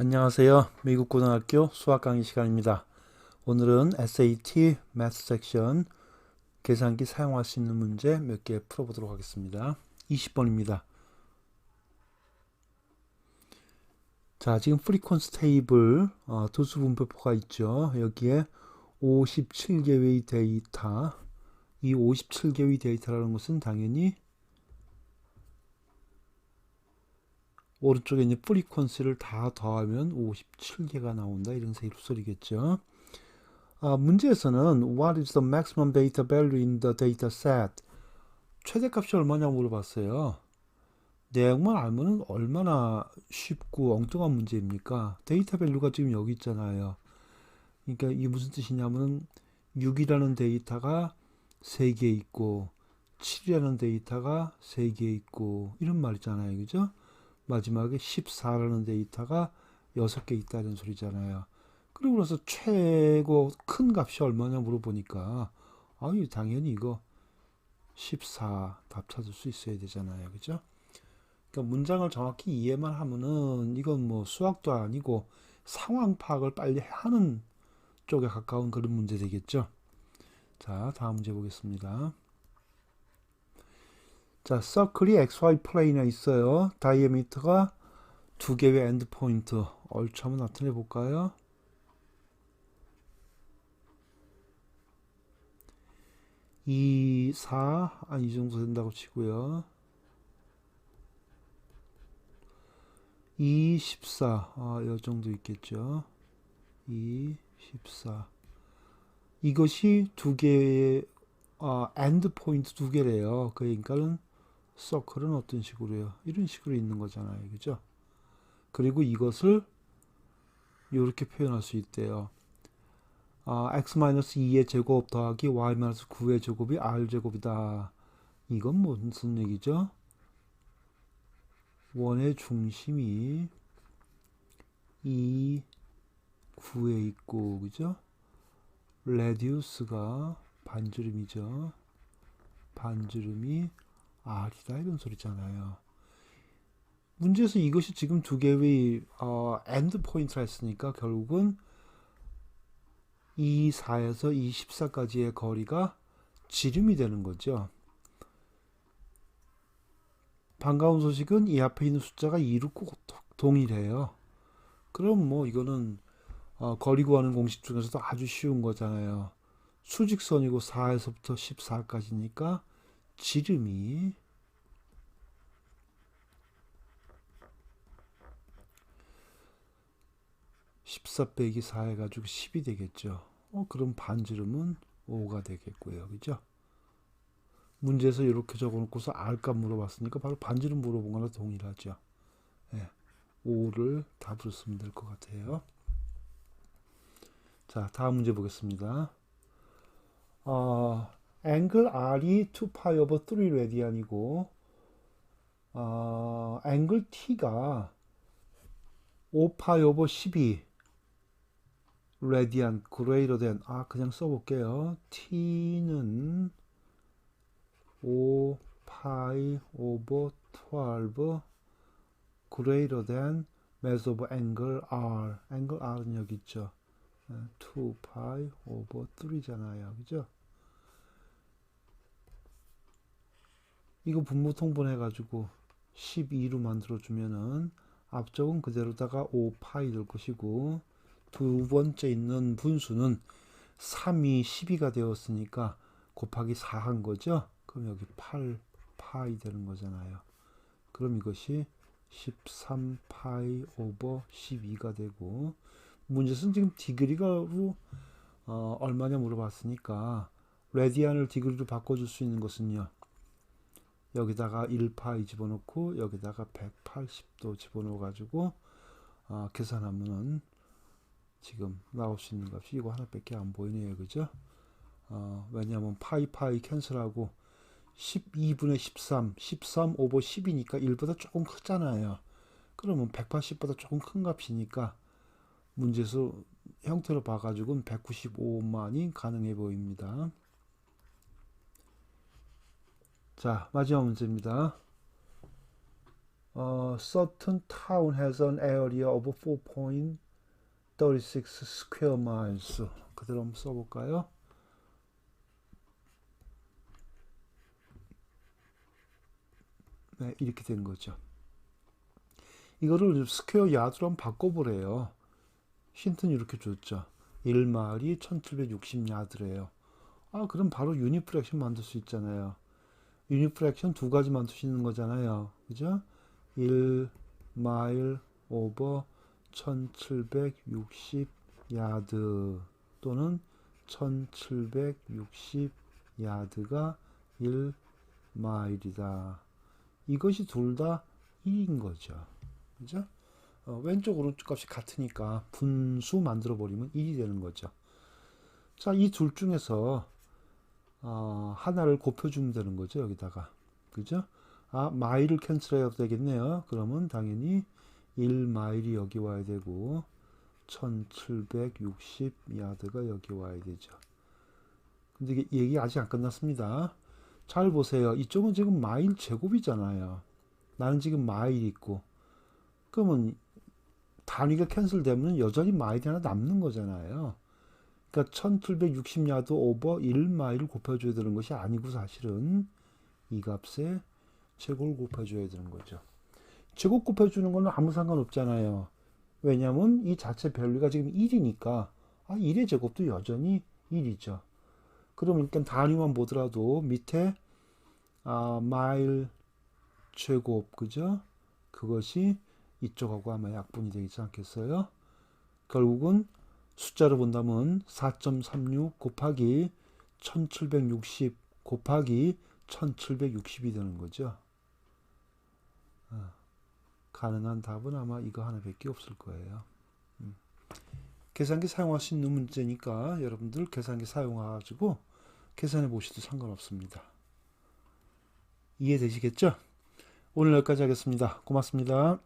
안녕하세요. 미국 고등학교 수학 강의 시간입니다. 오늘은 SAT Math 섹션 계산기 사용할 수 있는 문제 몇 개 풀어보도록 하겠습니다. 20번입니다. 자, 지금 프리퀀스 테이블 어, 도수 분배표가 있죠. 여기에 57개의 데이터 이 57개의 데이터라는 것은 당연히 오른쪽에 있는 프리퀀시를 다 더하면 57개가 나온다 이런 소리겠죠. 아, 문제에서는 What is the maximum data value in the data set? 최대값이 얼마냐고 물어봤어요. 내용만 알면 얼마나 쉽고 엉뚱한 문제입니까? 데이터 밸류가 지금 여기 있잖아요. 그러니까 이게 무슨 뜻이냐면 6이라는 데이터가 3개 있고 7이라는 데이터가 3개 있고 이런 말이잖아요. 그죠? 마지막에 14라는 데이터가 6개 있다는 소리잖아요. 그리고 나서 최고 큰 값이 얼마냐 물어보니까 아유 당연히 이거 14 답 찾을 수 있어야 되잖아요. 그죠? 그러니까 문장을 정확히 이해만 하면은 이건 뭐 수학도 아니고 상황 파악을 빨리 하는 쪽에 가까운 그런 문제 되겠죠. 자, 다음 문제 보겠습니다. 자, 서클이 XY 플레인에 있어요. 다이아미터가 두 개의 엔드 포인트. 얼추 한번 나타내 볼까요? 이, 사, 아, 이 정도 된다고 치고요. 이, 십사, 아, 이 정도 있겠죠. 이, 십사. 이것이 두 개의, 아, 엔드 포인트 두 개래요. 그러니까는 서클은 어떤 식으로요? 이런 식으로 있는 거잖아요. 그죠? 그리고 이것을 이렇게 표현할 수 있대요. 아, x-2의 제곱 더하기 y-9의 제곱이 r제곱이다. 이건 무슨 얘기죠? 원의 중심이 이 9에 있고, 그죠? 레디우스가 반주름이죠. 반주름이 R이다 이런 소리잖아요. 문제에서 이것이 지금 두 개의 어, 엔드 포인트라 했으니까 결국은 이 4에서 이 14까지의 거리가 지름이 되는 거죠. 반가운 소식은 이 앞에 있는 숫자가 2로 꼭 동일해요. 그럼 뭐 이거는 어, 거리 구하는 공식 중에서도 아주 쉬운 거잖아요. 수직선이고 4에서부터 14까지니까 지름이 14 빼기 4 해가지고 10이 되겠죠. 어, 그럼 반지름은 5가 되겠고요. 그죠? 문제에서 이렇게 적어놓고서 R값 물어봤으니까 바로 반지름 물어본 거나 동일하죠. 네, 5를 답으로 쓰면 될 것 같아요. 자, 다음 문제 보겠습니다. 어, 앵글 R이 2파이 오버 3 레디안이고 어, 앵글 T가 5파이 오버 12 레디안 그레이터 된, 아, 그냥 써볼게요. t는 5 파이 오버 12 greater than mass of angle r. angle r은 여기 있죠. 2 파이 오버 3잖아요. 그죠? 이거 분모 통분해가지고 12로 만들어주면은 앞쪽은 그대로다가 5 파이 될 것이고 두 번째 있는 분수는 3이 12가 되었으니까 곱하기 4 한 거죠. 그럼 여기 8 파이 되는 거잖아요. 그럼 이것이 13 파이 오버 12가 되고 문제는 지금 디그리가로 어, 얼마냐 물어봤으니까 레디안을 디그리로 바꿔줄 수 있는 것은요. 여기다가 1파이 집어넣고 여기다가 180도 집어넣어 가지고 어, 계산하면은 지금 나올 수 있는 값이 이거 하나밖에 안 보이네요. 그죠? 어, 왜냐하면 파이 파이 캔슬하고 12분의 13, 13 오버 10이니까 1보다 조금 크잖아요. 그러면 180보다 조금 큰 값이니까 문제에서 형태로 봐가지고는 195만이 가능해 보입니다. 자, 마지막 문제입니다. 어, certain town has an area of 4.36 square miles. 그대로 한번 써볼까요? 네, 이렇게 된 거죠. 이거를 스퀘어 야드로 한번 바꿔보래요. 힌트는 이렇게 줬죠. 1마일이 1760야드래요. 아, 그럼 바로 유닛 프랙션 만들 수 있잖아요. 유닛 프랙션 두 가지 만들 수 있는 거잖아요. 그죠? 1 마일 오버 1760 야드 또는 1760 야드가 1 마일이다. 이것이 둘 다 1인 거죠. 그죠? 어, 왼쪽 오른쪽 값이 같으니까 분수 만들어 버리면 1이 되는 거죠. 자, 이 둘 중에서 어, 하나를 곱해주면 되는 거죠. 여기다가. 그죠? 아, 마일을 캔슬해야 되겠네요. 그러면 당연히 1마일이 여기 와야 되고 1760 야드가 여기 와야 되죠. 근데 이게 얘기 아직 안 끝났습니다. 잘 보세요. 이쪽은 지금 마일 제곱이잖아요. 나는 지금 마일 있고. 그러면 단위가 캔슬되면 여전히 마일이 하나 남는 거잖아요. 그러니까 1760야드 오버 1마일을 곱해줘야 되는 것이 아니고 사실은 이 값에 제곱을 곱해줘야 되는 거죠. 제곱 곱해주는 거는 아무 상관없잖아요. 왜냐하면 이 자체 밸류가 지금 1이니까 아, 1의 제곱도 여전히 1이죠. 그럼 일단 단위만 보더라도 밑에 아, 마일 제곱 그죠? 그것이 이쪽하고 아마 약분이 되지 않겠어요? 결국은 숫자로 본다면 4.36 곱하기 1760 곱하기 1760이 되는 거죠. 아, 가능한 답은 아마 이거 하나밖에 없을 거예요. 음. 계산기 사용할 수 있는 문제니까 여러분들 계산기 사용하시고 계산해 보셔도 상관없습니다. 이해되시겠죠? 오늘 여기까지 하겠습니다. 고맙습니다.